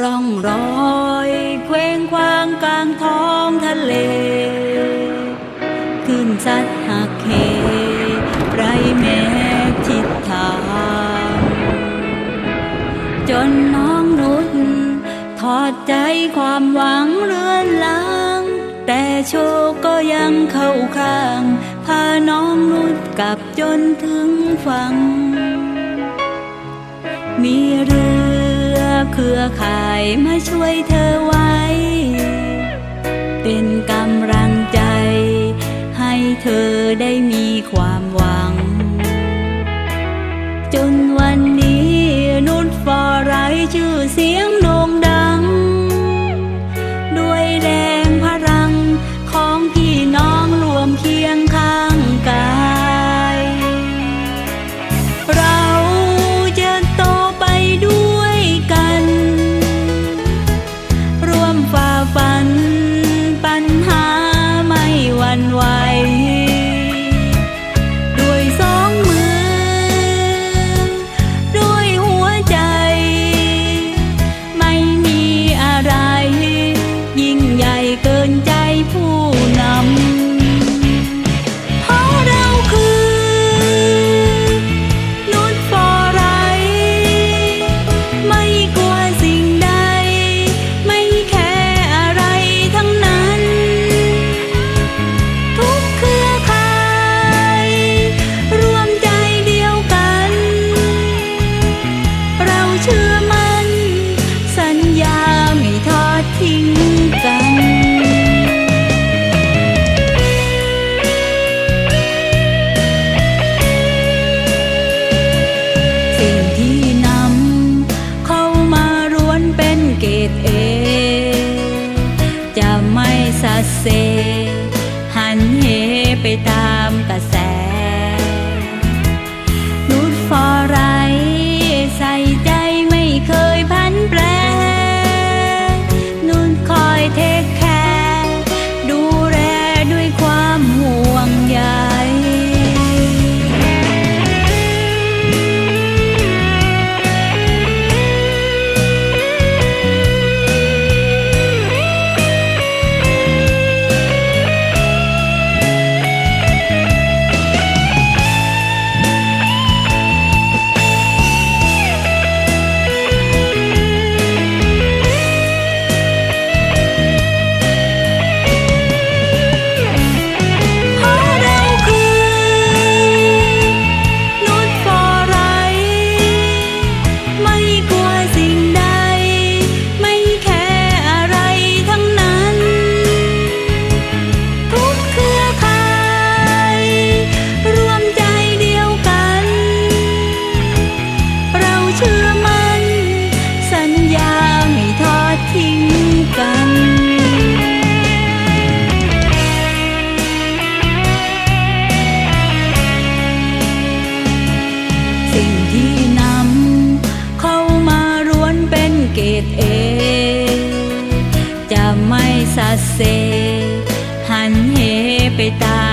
ร่องรอยเคว้งควางกลางท้องทะเล ขึ้นซัดหักเหไรแม่ทิศทาง จนน้องนุชทอดใจความหวังเรือนลาง แต่โชคก็ยังเข้าข้าง พาน้องนุชกลับจนถึงฝั่งมีเรือ เครือข่ายมาช่วยเธอไว้ เป็นกำลังใจ ให้เธอได้มีความหวัง จนวันนี้นุ่นฟอไรชื่อเสียง สะเซหันเหไปตาม べた